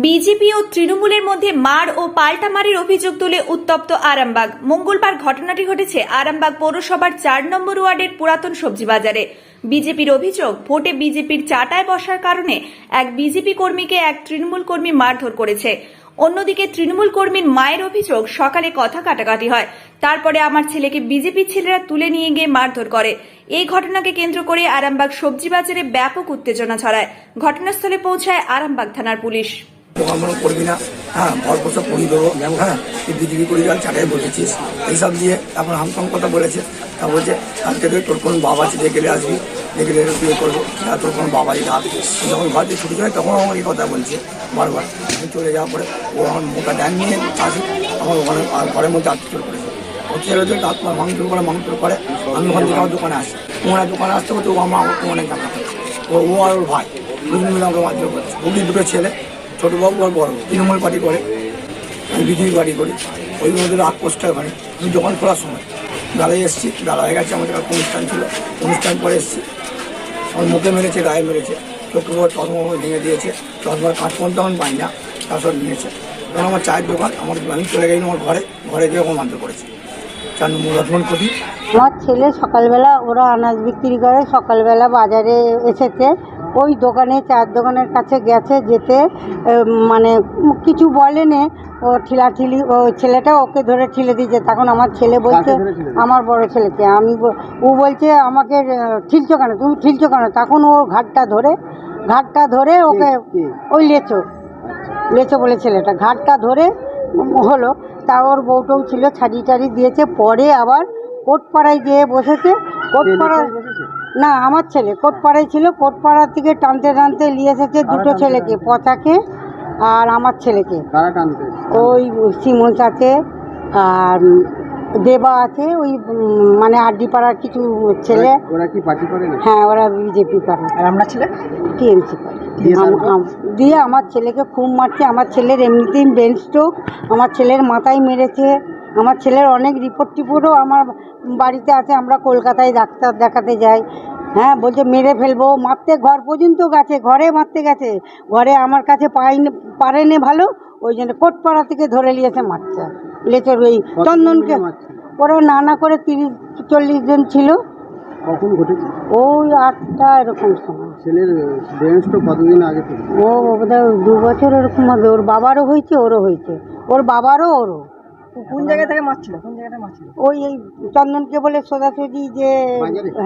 BJP ও তৃণমূলের মধ্যে মার ও পাল্টামারির অভিযোগ তুলে উত্তপ্ত আরামবাগ। মঙ্গলবার ঘটনাটি ঘটেছে আরামবাগ পৌরসভার চার নম্বর ওয়ার্ডের পুরাতন সবজি বাজারে বিজেপির অভিযোগ, ভোটে বিজেপির চাটায় বসার কারণে এক বিজেপি কর্মীকে এক তৃণমূল কর্মী মারধর করেছে। অন্যদিকে তৃণমূল কর্মীর মায়ের অভিযোগ, সকালে কথা কাটাকাটি হয়। তারপরে আমার ছেলেকে বিজেপির ছেলেরা তুলে নিয়ে গিয়ে মারধর করে। এই ঘটনাকে কেন্দ্র করে আরামবাগ সবজি বাজারে ব্যাপক উত্তেজনা ছড়ায়। ঘটনাস্থলে পৌঁছায় আরামবাগ থানার পুলিশ। দোকান করবি না। হ্যাঁ ঘর বসে পড়ি দেবো। হ্যাঁ তুই বিজেপি করি গেল চাটাই বলেছিস এইসব দিয়ে তারপর হামকাম কথা বলেছে। তা বলছে, আজকে তুই তোর কোনো বাবা আছে, দেখে আসবি। দেখে এলে বিয়ে করব। না তোর কোনো বাবাই ডাক যখন ঘর দিয়ে ছুটি যায়, তখন আমার এই কথা বলছে, বারবার। আমি চলে যাওয়ার পরে ও আমার মোটা ড্যাং নিয়ে আসি। আমার ওখানে ঘরের মধ্যে আটকে করে। ও ছেলে তো রাত মাংস করে মাংস করে। আমি ওখান থেকে আমার দোকানে আসি। ওনার দোকানে আসতে হতো ও আমার অনেক টাকা ও আর ওর ভাই। দুজন মিলে আমাকে মারধর করছে। দুটো ছেলে। ছোট বাবু আর বড়। তৃণমূল পার্টি করে, আমি বিজেপি পার্টি করি। ওই মধ্যে পোস্টার ওখানে আমি দোকান খোলার সময় বেলায় এসেছি হয়ে গেছে, আমাদের একটা অনুষ্ঠান ছিল। অনুষ্ঠান পরে এসেছি। আমার মুখে মেরেছে, গায়ে মেরেছে। চোখ বড় চশমা ভেঙে দিয়েছে। চশমার কাঁচ পর্যন্ত আমি পাই না তার সব নিয়েছে। তখন আমার চায়ের দোকান, আমার আমি চলে গেলাম আমার ঘরে ঘরে গিয়ে ওখানে মানতে কোটি আমার ছেলে সকালবেলা ওরা আনাজ বিক্রি করে, সকালবেলা বাজারে এসেছে। ওই দোকানে চার দোকানের কাছে গেছে যেতে মানে কিছু বলেনি। ও ঠিলাঠিলি ও ছেলেটা ওকে ধরে ঠিলে দিয়েছে। তখন আমার ছেলে বলছে আমার বড় ছেলেকে। আমি ও বলছে আমাকে ঠিলছো কেন? তুমি ঠিলছো কেন? তখন ও ঘাটটা ধরে ঘাটটা ধরে ওকে ওই লেচো। লেচো বলে ছেলেটা। ঘাটটা ধরে হলো। তা ওর বউটাও ছিল ছাড়ি টাড়ি দিয়েছে। পরে আবার কোটপাড়ায় গিয়ে বসেছে। কোটপাড়া না আমার ছেলে। কোটপাড়ায় ছিল কোটপাড়ার থেকে টানতে টানতে নিয়ে এসেছে দুটো ছেলেকে পচাকে আর আমার ছেলেকে। ওই সিমন আছে আর দেবা আছে ওই মানে আড্ডি পাড়ার কিছু ছেলে। ওরা কি পার্টি করে হ্যাঁ ওরা বিজেপি করে। আর আমরা ছেলে? টিএমসি করে। দিয়ে আমার ছেলেকে খুব মারছে। আমার ছেলের এমনিতেই ব্রেন স্ট্রোক। আমার ছেলের মাথায় মেরেছে। আমার ছেলের অনেক রিপোর্ট টিপোর্টও আমার বাড়িতে আছে আমরা কলকাতায় ডাক্তার দেখাতে যাই। হ্যাঁ বলছে মেরে ফেলব মারতে ঘর পর্যন্ত গেছে ঘরে মারতে গেছে। ঘরে আমার কাছে পাইনি পারেনি ভালো ওই জন্য কোটপাড়া থেকে ধরে নিয়েছে মারছে। লেচর ওই চন্দনকে? ওরা নানা করে তিরিশ চল্লিশ জন ছিল। কখন ঘটেছে? ওই আটটা এরকম সময়। ছেলের ব্রেন স্ট্রোক কতদিন আগে ও বোধহয় দু বছর এরকম হবে ওর বাবারও হয়েছে ওরও হয়েছে। ওর বাবারও ওরও। কোন জায়গা থেকে মারছিল কোন জায়গাটা মারছিল ওই এই চন্দনকে বলে সোজাসুজি যে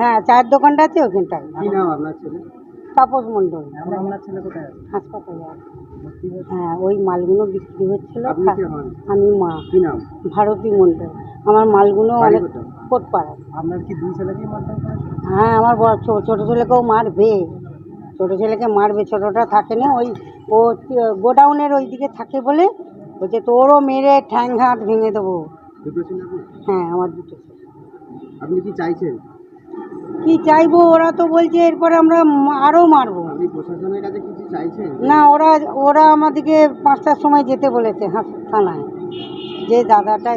হ্যাঁ চায়ের দোকানটা আছে ওখানটায়। কি নাম আপনার ছেলে? তাপস মণ্ডল। আপনার ছেলে কোথায় আছে? হাসপাতালে হ্যাঁ ওই মালগুলো বিক্রি হচ্ছিল। আমি মা। কি নাম? ভারতী মণ্ডল। আমার মালগুলো অনেক? কোটপাড়া। আপনার কি দুই মারধর হ্যাঁ আমার ছোট ছেলেকেও মারবে। ছোট ছেলেকে মারবে ছোটটা থাকে না ওই ও গোডাউনের ওই দিকে থাকে বলে বলছে তোরও মেরে ঠ্যাং হাত ভেঙে দেবো? হ্যাঁ আমার দুটো আপনি কি চাইছেন? কি চাইব? ওরা তো বলছে এরপরে আমরা আরও মারবো। না ওরা ওরা আমাদেরকে পাঁচটার সময় যেতে বলেছে হাস থানায়। যে দাদাটা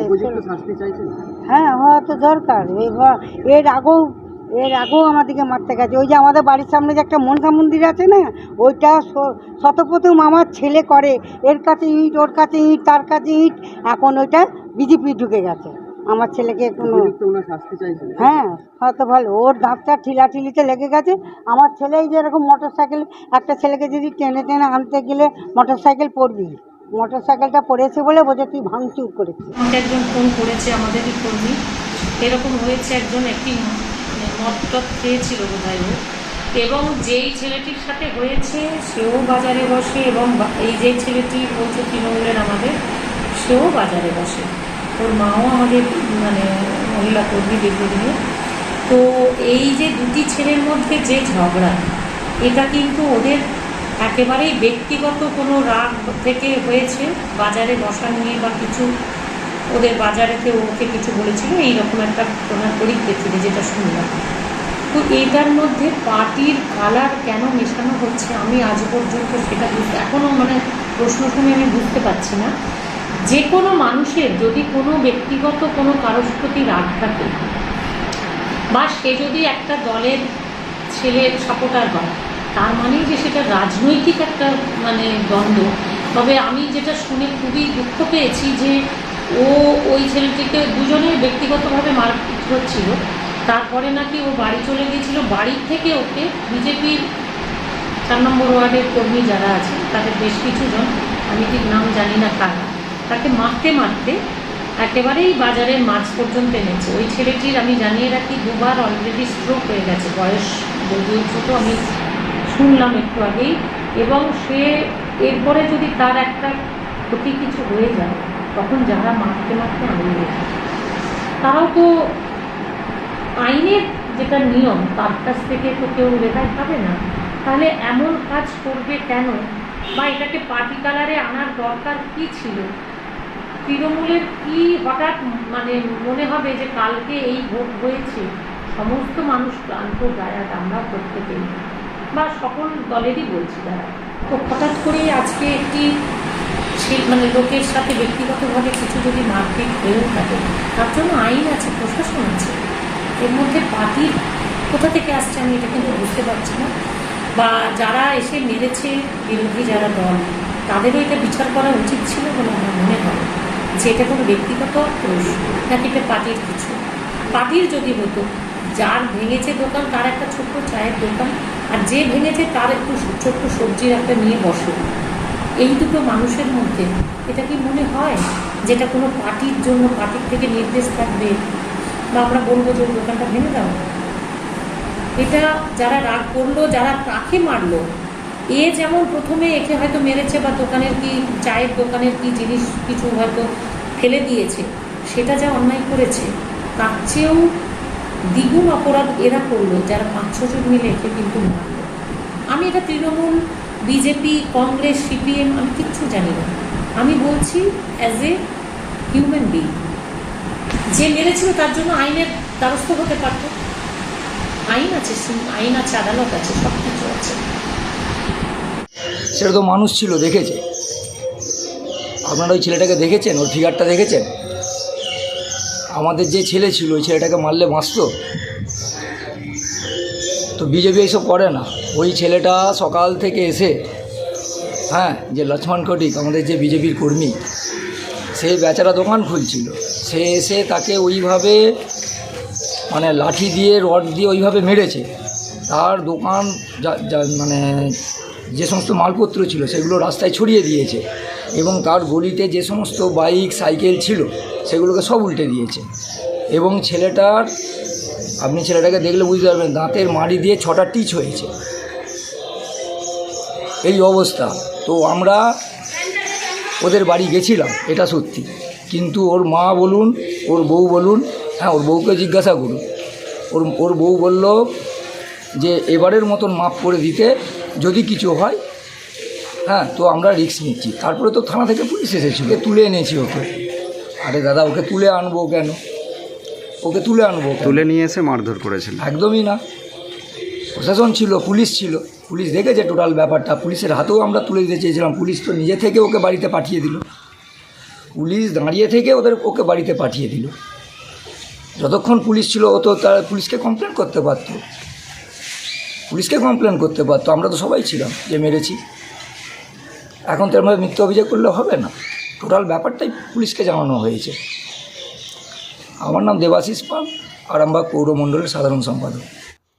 হ্যাঁ হওয়া তো দরকার। এর আগেও এর আগেও আমাদেরকে মারতে গেছে। ওই যে আমাদের বাড়ির সামনে যে একটা মনসা মন্দির আছে না ওইটা শতপ্রথম আমার ছেলে করে। এর কাছে ইট ওর কাছে ইট তার কাছে ইট। এখন ওইটা বিজেপি ঢুকে গেছে। আমার ছেলেকে কোনো হ্যাঁ হয়তো ভালো। ওর দাঁতটা ঠিলাঠিলিতে লেগে গেছে। আমার ছেলেই যেরকম মোটর সাইকেল একটা ছেলেকে যদি টেনে টেনে আনতে গেলে মোটর সাইকেল পড়বি। মোটর সাইকেলটা পড়েছে বলে বোঝে তুই ভাঙচুর করেছিস। একজন ফোন করেছে আমাদেরই কর্মী। এরকম হয়েছে একজন একটি মদ টদ খেয়েছিল বোধ হয় ও। এবং যেই ছেলেটির সাথে হয়েছে, সেও বাজারে বসে এবং এই যে ছেলেটি বলছে তৃণমূলের আমাদের, সেও বাজারে বসে। ওর মাও আমাদের মানে মহিলা কর্মী দীর্ঘদিনে তো এই যে দুটি ছেলের মধ্যে যে ঝগড়া, এটা কিন্তু ওদের একেবারেই ব্যক্তিগত কোনো রাগ থেকে হয়েছে। বাজারে বসা নিয়ে বা কিছু ওদের বাজারেতে ওকে কিছু বলেছিল, এইরকম একটা ওনার পরিপ্রেক্ষিতে যেটা শুনলাম। তো এইটার মধ্যে পার্টির কালার কেন মেশানো হচ্ছে আমি আজ পর্যন্ত সেটা বুঝতে এখনও মানে প্রশ্ন শুনে আমি বুঝতে পারছি না। যে কোনো মানুষের যদি কোনো ব্যক্তিগত কোনো কারোর প্রতি রাগ থাকে, বা সে যদি একটা দলের ছেলে সাপোর্টার হয়, তার মানেই যে সেটা রাজনৈতিক একটা মানে দ্বন্দ্ব। তবে আমি যেটা শুনে খুবই দুঃখ পেয়েছি যে ও ওই ছেলেটিকে দুজনের ব্যক্তিগতভাবে মারপিট হচ্ছিল। তারপরে নাকি ও বাড়ি চলে গিয়েছিল। বাড়ির থেকে ওকে বিজেপির চার নম্বর ওয়ার্ডের কর্মী যারা আছে তাদের বেশ কিছু জন আমি ঠিক নাম জানি না কারা, তাকে মারতে মারতে একেবারেই বাজারের মাঝ পর্যন্ত এনেছে। ওই ছেলেটির আমি জানিয়ে রাখি, দুবার অলরেডি স্ট্রোক হয়ে গেছে। বয়স যদিও ছোটো, আমি শুনলাম একটু আগেই। এবং সে, এরপরে যদি তার একটা ক্ষতি কিছু হয়ে যায় তখন যারা মারতে মারতে আনবে তারাও তো আইনের যেটা নিয়ম, তার কাছ থেকে তো কেউ রেহাই পাবে না। তাহলে এমন কাজ করবে কেন? বা এটাকে পার্টি কালারে আনার দরকার কি ছিল? তৃণমূলের কি হঠাৎ মানে মনে হবে যে কালকে এই ভোট হয়েছে? সমস্ত মানুষ ক্লান্ত গায়াত আমরা প্রত্যেকেই বা সকল দলেরই বলছি তারা। তো হঠাৎ করে আজকে একটি সে মানে লোকের সাথে ব্যক্তিগতভাবে কিছু যদি মারপিট হয়েও থাকে, তার জন্য আইন আছে, প্রশাসন আছে। এর মধ্যে পার্টির কোথা থেকে আসছে আমি এটা কিন্তু বুঝতে পারছি না। বা যারা এসে মেরেছে, বিরোধী যারা দল, তাদেরও এটা বিচার করা উচিত ছিল বলে আমার মনে হয়। যে এটা কোনো ব্যক্তিগত নাকি এটা পার্টির কিছু? পার্টির যদি হতো, যার ভেঙেছে দোকান, তার একটা ছোট্ট চায়ের দোকান, আর যে ভেঙেছে তার একটু ছোট্ট সবজির একটা নিয়ে বসে। এই দুটো মানুষের মধ্যে এটা কি মনে হয় যেটা কোনো পার্টির জন্য পার্টির থেকে নির্দেশ থাকবে? বা আমরা বলব যে দোকানটা ভেঙে দাও। এটা যারা রাগ করল, যারা কাকে মারলো, এ যেমন প্রথমে একে হয়তো মেরেছে বা দোকানের কি, চায়ের দোকানের কি জিনিস কিছু হয়তো ফেলে দিয়েছে, সেটা যা অন্যায় করেছে, তার চেয়েও দ্বিগুণ অপরাধ এরা করল, যারা পাঁচ ছজন মিলে একে কিন্তু মারলো। আমি এটা তৃণমূল বিজেপি, কংগ্রেস, সিপিএম, আমি কিচ্ছু জানি না। আমি বলছি অ্যাজ এ হিউম্যান বিং যে মেরেছিল তার জন্য আইনের দ্বারস্থ হতে পারত। আইন আছে আইন আছে, আদালত আছে সব কিছু আছে। সেটা তো মানুষ ছিল, দেখেছে। আপনারা ওই ছেলেটাকে দেখেছেন? ওর ফিগারটা দেখেছেন? আমাদের যে ছেলে ছিল, ওই ছেলেটাকে মারলে বাঁচত? তো বিজেপি এইসব করে না। ওই ছেলেটা সকাল থেকে এসে হ্যাঁ যে লক্ষ্মণ কটিক আমাদের যে বিজেপির কর্মী সে বেচারা দোকান খুলছিল। সে এসে তাকে ওইভাবে মানে লাঠি দিয়ে, রড দিয়ে ওইভাবে মেরেছে। তার দোকান মানে যে সমস্ত মালপত্র ছিল, সেগুলো রাস্তায় ছড়িয়ে দিয়েছে এবং তার গলিতে যে সমস্ত বাইক, সাইকেল ছিল, সেগুলোকে সব উল্টে দিয়েছে। এবং ছেলেটার, আপনি ছেলেটাকে দেখলে বুঝতে পারবেন, দাঁতের মাড়ি দিয়ে ছটা টিচ হয়েছে। এই অবস্থা। তো আমরা ওদের বাড়ি গেছিলাম এটা সত্যি। কিন্তু ওর মা বলুন ওর বউ বলুন হ্যাঁ ওর বউকে জিজ্ঞাসা করুন। ওর ওর বউ বলল যে এবারের মতন মাপ করে দিতে যদি কিছু হয় হ্যাঁ তো আমরা রিস্ক নিচ্ছি। তারপরে তো থানা থেকে পুলিশ এসেছিল। ওকে তুলে এনেছি ওকে। আরে দাদা ওকে তুলে আনব কেন? ওকে তুলে আনব তুলে নিয়ে এসে মারধর করেছিল। একদমই না। প্রশাসন ছিল, পুলিশ ছিল। পুলিশ দেখেছে টোটাল ব্যাপারটা। পুলিশের হাতেও আমরা তুলে দিতে চেয়েছিলাম। পুলিশ তো নিজে থেকে ওকে বাড়িতে পাঠিয়ে দিল। পুলিশ দাঁড়িয়ে থেকে ওদের ওকে বাড়িতে পাঠিয়ে দিল। যতক্ষণ পুলিশ ছিল, ও তো তার, পুলিশকে কমপ্লেন করতে পারতো। পুলিশকে কমপ্লেন করতে পারতো। আমরা তো সবাই ছিলাম যে মেরেছি। এখন তো এরমভাবে মিথ্যা অভিযোগ করলে হবে না। টোটাল ব্যাপারটাই পুলিশকে জানানো হয়েছে। আমার নাম দেবাশিস পাল, আরামবাগ পৌরমণ্ডলের সাধারণ সম্পাদক।